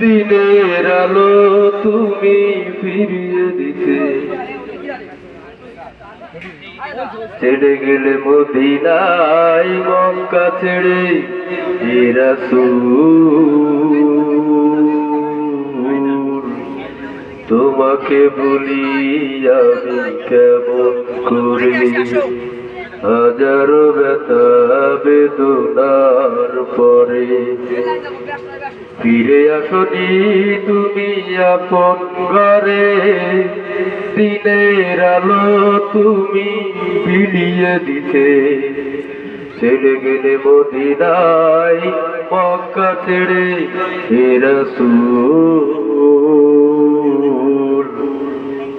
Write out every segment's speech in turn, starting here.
দিনের আলো তুমি ফিরিয়ে দিতে। ছেড়ে গেলে মদিনাই মক্কা ছেড়ে তোমাকে বলি আমি কেমন করে? হাজারো ব্যথা বেদনার পরে। ফিরে আসনি তুমি আপন ঘরে। দিনের আলো তুমি বিলিয়ে দিতে। ছেড়ে গেলে মদিনাই মক্কা ছেড়ে হেরাসুল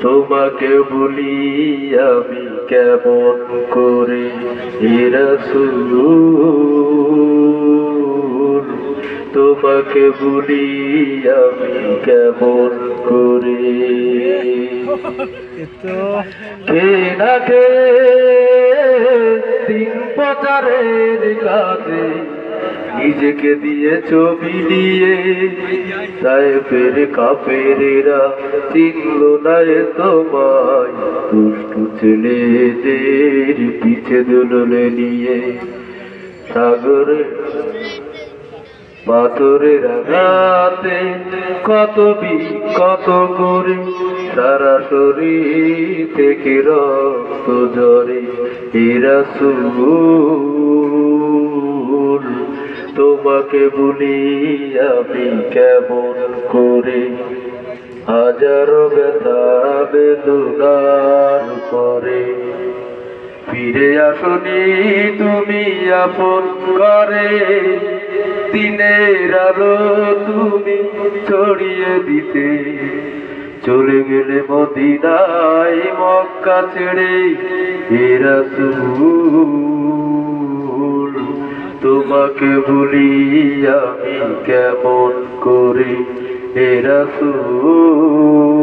তোমাকে বলি আমি কেমন করে? হেরাসুল তোমাকে বলি, আমি কেমন করে? কে না কে দিন প্রচারের কাজে নিজেকে দিয়ে ছবি দিয়ে তাই ফের কাপেরেরা চিনল না তোমায়। দুষ্টু ছেলেদের পিছে দুললে নিয়ে সাগরে পাথরের আঘাতে কত বি কত করে সারা শরীর থেকে রক্ত ঝরে। এরা তোমাকে বলি আমি কেমন করে? হাজারো ব্যথা বেদনার পরে। ফিরে আসনি তুমি আপন করে দিনের আলো তুমি ছড়িয়ে দিতে। চলে গেলে মদিনায় মক্কা ছেড়ে হেরাসুল তোমাকে বলি আমি কেমন করে? হেরাসুল